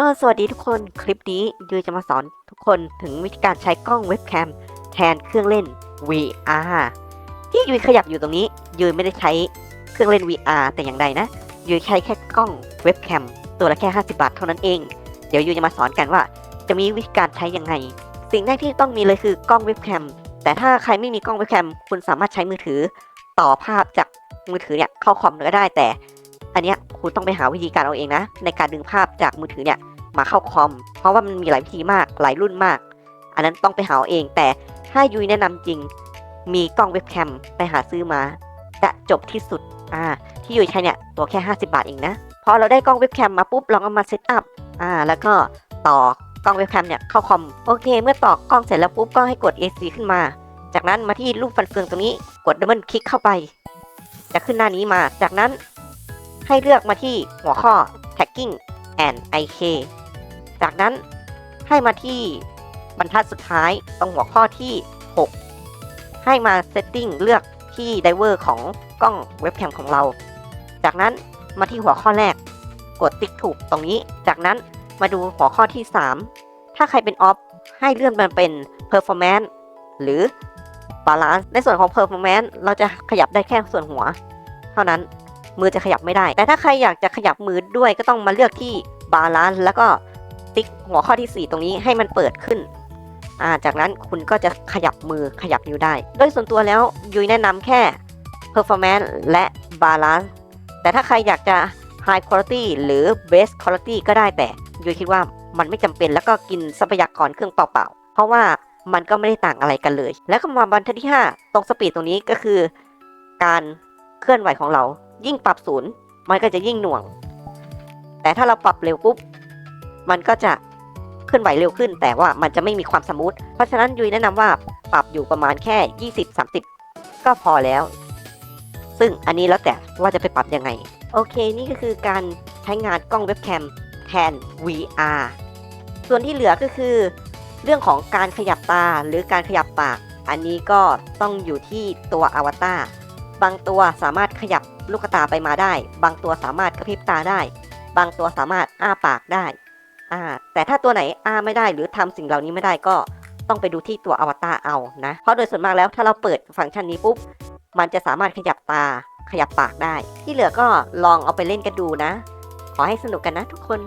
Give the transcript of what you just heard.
ก็สวัสดีทุกคนคลิปนี้ยูจะมาสอนทุกคนถึงวิธีการใช้กล้องเว็บแคมแทนเครื่องเล่น VR ที่ยูขยับอยู่ตรงนี้ยูไม่ได้ใช้เครื่องเล่น VR แต่อย่างใดนะยูใช้แค่กล้องเว็บแคมตัวละแค่ 50 บาทเท่านั้นเอง เดี๋ยวยูจะมาสอนกันว่า จะมีวิธีการใช้ยังไง สิ่งแรกที่ต้องมีเลยคือกล้องเว็บแคมแต่ถ้าใครไม่มีกล้องเว็บแคมคุณสามารถใช้มือถือต่อภาพจากมือถือเนี่ยเข้าคอมก็ได้แต่ คุณต้องไปหาวิธีการเอาเองนะ ในการดึงภาพจากมือถือเนี่ยมาเข้าคอม เพราะว่ามันมีหลายวิธีมากหลายรุ่นมาก อันนั้นต้องไปหาเอง แต่ถ้ายุ้ยแนะนำจริง มีกล้องเว็บแคมไปหาซื้อมาจะจบที่สุดอ่าที่ยุ้ยใช้เนี่ยตัวแค่ 50 บาทเองนะพอเราได้กล้องเว็บแคมมาปุ๊บเราเอามาเซตอัพอ่าแล้วก็ต่อกล้องเว็บแคมเนี่ยเข้าคอมโอเค เมื่อต่อกล้องเสร็จแล้วปุ๊บก็ให้กด AC ขึ้นมา จากนั้นมาที่รูปฟันเฟืองตรงนี้กดดับเบิลคลิกเข้าไป จะขึ้นหน้านี้มา จากนั้น ให้เลือกมาที่หัวข้อ tagging and IK จากนั้นให้มาที่บรรทัดสุดท้ายตรงหัวข้อที่ 6 ให้มา setting เลือกที่ diver ของกล้องเว็บแคมของเรา จากนั้นมาที่หัวข้อแรก กดติ๊กถูกตรงนี้ จากนั้นมาดูหัวข้อที่ 3 ถ้าใครเป็น off ให้เลื่อนมันเป็น performance หรือ balance ในส่วนของ performance เราจะขยับได้แค่ส่วนหัว เท่านั้น มือจะขยับไม่ได้ แต่ถ้าใครอยากจะขยับมือด้วยก็ต้องมาเลือกที่บาลานซ์แล้วก็ติ๊กหัวข้อที่ 4 ตรงนี้ให้มันเปิดขึ้นอ่าจากนั้นคุณก็จะขยับมือขยับนิ้วได้ โดยส่วนตัวแล้วยุ้ยแนะนำแค่ performance และ balance แต่ถ้าใครอยากจะ high quality หรือ best quality ก็ได้แต่ยุ้ยคิดว่ามันไม่จำเป็นแล้วก็กินทรัพยากรเครื่องเปล่าๆ เพราะว่ามันก็ไม่ได้ต่างอะไรกันเลย แล้วก็มาบรรทัดที่ 5 ตรงสปีดตรงนี้ก็คือ การเคลื่อนไหวของเรา ยิ่งปรับศูนย์มันก็จะยิ่งหน่วง แต่ถ้าเราปรับเร็วปุ๊บ มันก็จะเคลื่อนไหวเร็วขึ้น แต่ว่ามันจะไม่มีความสมูท เพราะฉะนั้นยุ้ยแนะนำว่าปรับอยู่ประมาณแค่ 20-30 ก็พอแล้ว ซึ่งอันนี้แล้วแต่ว่าจะไปปรับยังไง โอเคนี่ก็คือการใช้งานกล้องเว็บแคมแทน VR ส่วนที่เหลือก็คือ เรื่องของการขยับตาหรือการขยับปาก อันนี้ก็ต้องอยู่ที่ตัวอวตาร บางตัวสามารถขยับลูกตาไปมาได้ บางตัวสามารถกระพริบตาได้ บางตัวสามารถอ้าปากได้อ่าแต่ถ้าตัวไหนอ้าไม่ได้หรือทำสิ่งเหล่านี้ไม่ได้ก็ต้องไปดูที่ตัวอวตารเอานะ เพราะโดยส่วนมากแล้วถ้าเราเปิดฟังก์ชันนี้ปุ๊บ มันจะสามารถขยับตาขยับปากได้ ที่เหลือก็ลองเอาไปเล่นกันดูนะ ขอให้สนุกกันนะทุกคน